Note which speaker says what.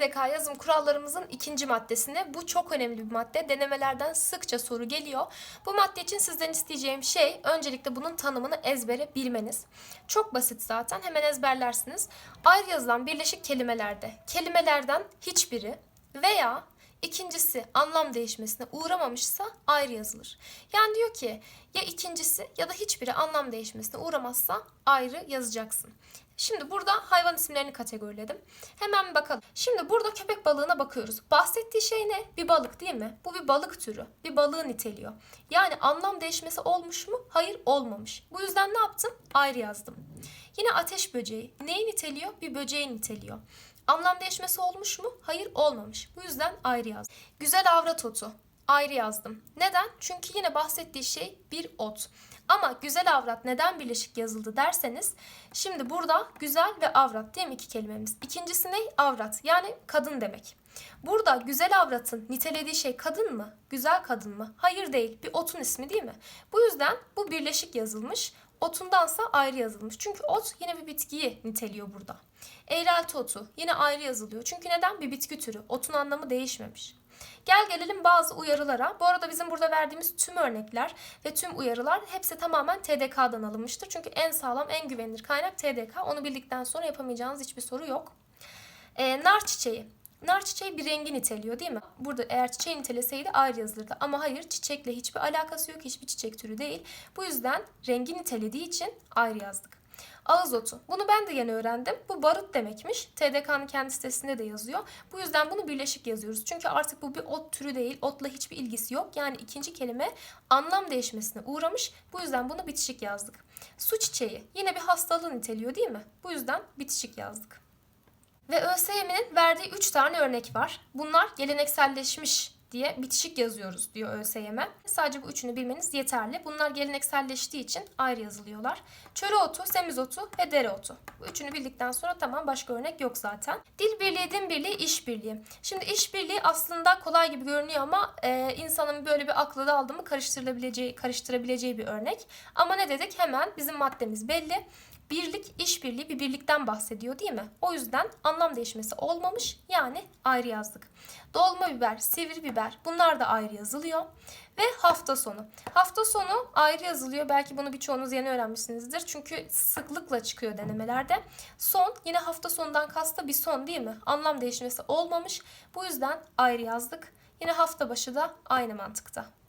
Speaker 1: TDK yazım kurallarımızın ikinci maddesine. Bu çok önemli bir madde. Denemelerden sıkça soru geliyor. Bu madde için sizden isteyeceğim şey öncelikle bunun tanımını ezbere bilmeniz. Çok basit zaten hemen ezberlersiniz. Ayrı yazılan birleşik kelimelerde kelimelerden hiçbiri veya İkincisi anlam değişmesine uğramamışsa ayrı yazılır. Yani diyor ki ya ikincisi ya da hiçbiri anlam değişmesine uğramazsa ayrı yazacaksın. Şimdi burada hayvan isimlerini kategoriledim. Hemen bakalım. Şimdi burada köpek balığına bakıyoruz. Bahsettiği şey ne? Bir balık değil mi? Bu bir balık türü. Bir balığı niteliyor. Yani anlam değişmesi olmuş mu? Hayır olmamış. Bu yüzden ne yaptım? Ayrı yazdım. Yine ateş böceği. Neyi niteliyor? Bir böceği niteliyor. Anlam değişmesi olmuş mu? Hayır olmamış. Bu yüzden ayrı yazdım. Güzel avrat otu. Ayrı yazdım. Neden? Çünkü yine bahsettiği şey bir ot. Ama güzel avrat neden birleşik yazıldı derseniz şimdi burada güzel ve avrat değil mi iki kelimemiz? İkincisi ne? Avrat yani kadın demek. Burada güzel avratın nitelediği şey kadın mı? Güzel kadın mı? Hayır değil. Bir otun ismi değil mi? Bu yüzden bu birleşik yazılmış. Otundansa ayrı yazılmış. Çünkü ot yine bir bitkiyi niteliyor burada. Eğrelti otu yine ayrı yazılıyor. Çünkü neden? Bir bitki türü. Otun anlamı değişmemiş. Gel gelelim bazı uyarılara. Bu arada bizim burada verdiğimiz tüm örnekler ve tüm uyarılar hepsi tamamen TDK'dan alınmıştır. Çünkü en sağlam, en güvenilir kaynak TDK. Onu bildikten sonra yapamayacağınız hiçbir soru yok. Ee, nar çiçeği. Nar çiçeği bir rengi niteliyor değil mi? Burada eğer çiçeği niteleseydi ayrı yazılırdı. Ama hayır çiçekle hiçbir alakası yok. Hiçbir çiçek türü değil. Bu yüzden rengi nitelediği için ayrı yazdık. Ağız otu. Bunu ben de yeni öğrendim. Bu barut demekmiş. TDK'nın kendi sitesinde de yazıyor. Bu yüzden bunu birleşik yazıyoruz. Çünkü artık bu bir ot türü değil. Otla hiçbir ilgisi yok. Yani ikinci kelime anlam değişmesine uğramış. Bu yüzden bunu bitişik yazdık. Su çiçeği. Yine bir hastalığı niteliyor değil mi? Bu yüzden bitişik yazdık. Ve ÖSYM'nin verdiği 3 tane örnek var. Bunlar gelenekselleşmiş diye bitişik yazıyoruz diyor ÖSYM. Sadece bu üçünü bilmeniz yeterli. Bunlar gelenekselleştiği için ayrı yazılıyorlar. Çöre otu, semizotu ve dere otu. Bu üçünü bildikten sonra tamam başka örnek yok zaten. Dil birliği, din birliği, iş birliği. Şimdi iş birliği aslında kolay gibi görünüyor ama e, insanın böyle bir aklı da aldı mı karıştırılabileceği, karıştırabileceği bir örnek. Ama ne dedik? Hemen bizim maddemiz belli. Birlik, işbirliği bir birlikten bahsediyor değil mi? O yüzden anlam değişmesi olmamış yani ayrı yazdık. Dolma biber, sivri biber bunlar da ayrı yazılıyor. Ve hafta sonu. Hafta sonu ayrı yazılıyor. Belki bunu birçoğunuz yeni öğrenmişsinizdir. Çünkü sıklıkla çıkıyor denemelerde. Son yine hafta sonundan kasta bir son değil mi? Anlam değişmesi olmamış. Bu yüzden ayrı yazdık. Yine hafta başı da aynı mantıkta.